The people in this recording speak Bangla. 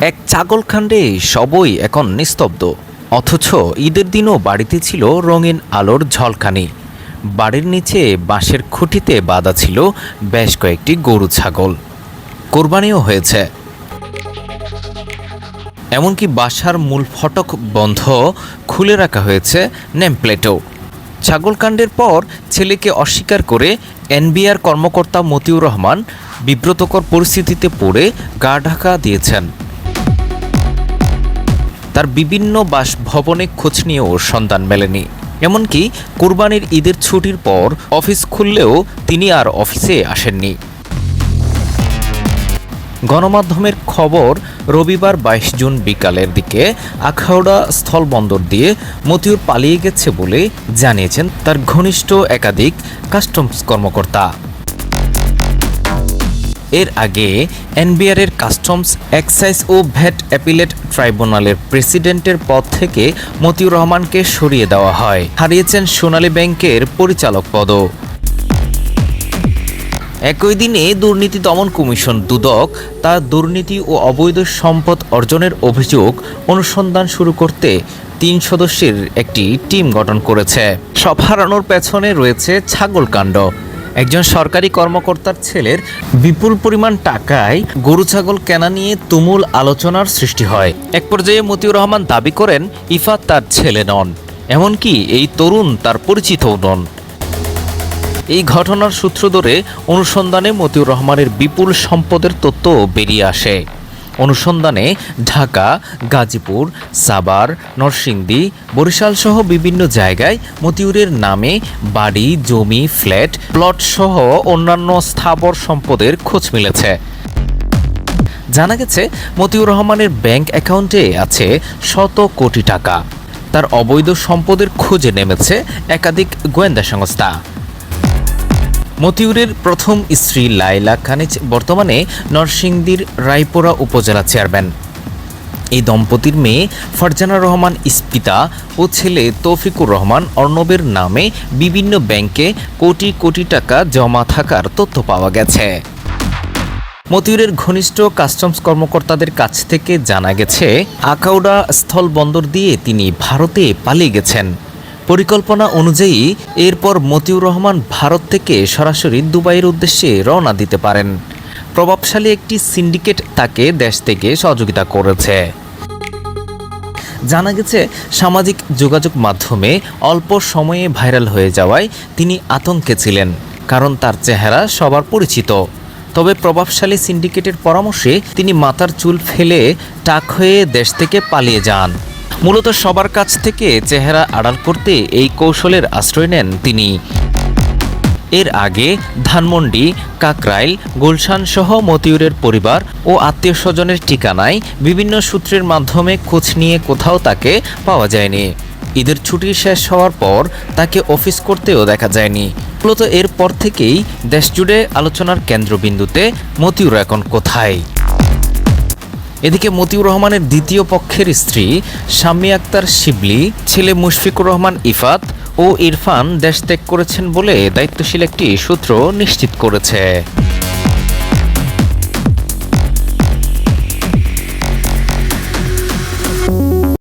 এক ছাগলখান্ডে সবই এখন নিস্তব্ধ। অথচ ঈদের দিনও বাড়িতে ছিল রঙিন আলোর ঝলকানি। বাড়ির নিচে বাঁশের খুঁটিতে বাঁধা ছিল বেশ কয়েকটি গরু ছাগল। কোরবানিও হয়েছে। এমনকি বাসার মূল ফটক বন্ধ, খুলে রাখা হয়েছে নেমপ্লেটও। ছাগলকাণ্ডের পর ছেলেকে অস্বীকার করে এনবিআর কর্মকর্তা মতিউর রহমান বিব্রতকর পরিস্থিতিতে পড়ে গা ঢাকা দিয়েছেন। তার বিভিন্ন বাসভবনে খোঁজ নিয়েও সন্ধান মেলেনি। এমনকি কোরবানির ঈদের ছুটির পর অফিস খুললেও তিনি আর অফিসে আসেননি। গণমাধ্যমের খবর, রবিবার বাইশ জুন বিকালের দিকে আখাউড়া স্থলবন্দর দিয়ে মতিউর পালিয়ে গেছে বলে জানিয়েছেন তার ঘনিষ্ঠ একাধিক কাস্টমস কর্মকর্তা। এর আগে এনবিআরের কাস্টমস এক্সাইজ ও ভ্যাট অ্যাপিলেট ট্রাইব্যুনালের প্রেসিডেন্টের পদ থেকে মতিউর রহমানকে সরিয়ে দেওয়া হয়। হারিয়েছেন সোনালী ব্যাংকের পরিচালক পদও। একই দিনে দুর্নীতি দমন কমিশন দুদক তার দুর্নীতি ও অবৈধ সম্পদ অর্জনের অভিযোগ অনুসন্ধান শুরু করতে তিন সদস্যের একটি টিম গঠন করেছে। সব হারানোর পেছনে রয়েছে ছাগলকাণ্ড। একজন সরকারি কর্মকর্তার ছেলের বিপুল পরিমাণ টাকায় গরু, ছাগল কেনা নিয়ে তুমুল আলোচনার সৃষ্টি হয়। এক পর্যায়ে মতিউর রহমান দাবি করেন ইফাত তার ছেলে নন, এমনকি এই তরুণ তার পরিচিতও নন। এই ঘটনার সূত্র ধরে অনুসন্ধানে মতিউর রহমানের বিপুল সম্পদের তথ্য বেরিয়ে আসে। অনুসন্ধানে ঢাকা, গাজীপুর সাবার নরসিংদী, বরিশাল সহ বিভিন্ন জায়গায় মতিউরের নামে বাড়ি, জমি, ফ্ল্যাট, প্লট সহ অন্যান্য স্থাবর সম্পদের খোঁজ মিলেছে। জানা গেছে, মতিউর রহমানের ব্যাংক অ্যাকাউন্টে আছে শত কোটি টাকা। তার অবৈধ সম্পদের খোঁজে নেমেছে একাধিক গোয়েন্দা সংস্থা। মতিউরের প্রথম স্ত্রী লাইলা খানিজ বর্তমানে নরসিংদীর রায়পুরা উপজেলা চেয়ারম্যান। এই দম্পতির মেয়ে ফারজানা রহমান ইস্পিতা ও ছেলে তৌফিকুর রহমান অর্ণবের নামে বিভিন্ন ব্যাংকে কোটি কোটি টাকা জমা থাকার তথ্য পাওয়া গেছে। মতিউরের ঘনিষ্ঠ কাস্টমস কর্মকর্তাদের কাছ থেকে জানা গেছে আকাউডা স্থল বন্দর দিয়ে তিনি ভারতে পালিয়ে গেছেন। পরিকল্পনা অনুযায়ী এরপর মতিউর রহমান ভারত থেকে সরাসরি দুবাইয়ের উদ্দেশ্যে রওনা দিতে পারেন। প্রভাবশালী একটি সিন্ডিকেট তাকে দেশ থেকে সহযোগিতা করেছে। জানা গেছে, সামাজিক যোগাযোগ মাধ্যমে অল্প সময়ে ভাইরাল হয়ে যাওয়ায় তিনি আতঙ্কে ছিলেন, কারণ তার চেহারা সবার পরিচিত। তবে প্রভাবশালী সিন্ডিকেটের পরামর্শে তিনি মাথার চুল ফেলে টাক হয়ে দেশ থেকে পালিয়ে যান। মূলত সবার কাছ থেকে চেহারা আড়াল করতে এই কৌশলের আশ্রয় নেন তিনি। এর আগে ধানমন্ডি, কাকরাইল, গুলশান সহ মতিউরের পরিবার ও আত্মীয় স্বজনের ঠিকানায় বিভিন্ন সূত্রের মাধ্যমে খোঁজ নিয়ে কোথাও তাকে পাওয়া যায়নি। ঈদের ছুটি শেষ হওয়ার পর তাকে অফিস করতেও দেখা যায়নি। মূলত এরপর থেকেই দেশজুড়ে আলোচনার কেন্দ্রবিন্দুতে মতিউর এখন কোথায়? এদিকে মতিউর রহমানের দ্বিতীয় পক্ষের স্ত্রী শাম্মী আক্তার শিবলি, ছেলে মুশফিকুর রহমান ইফাত ও ইরফান দেশ ত্যাগ করেছেন বলে দায়িত্বশীল একটি সূত্র নিশ্চিত করেছে।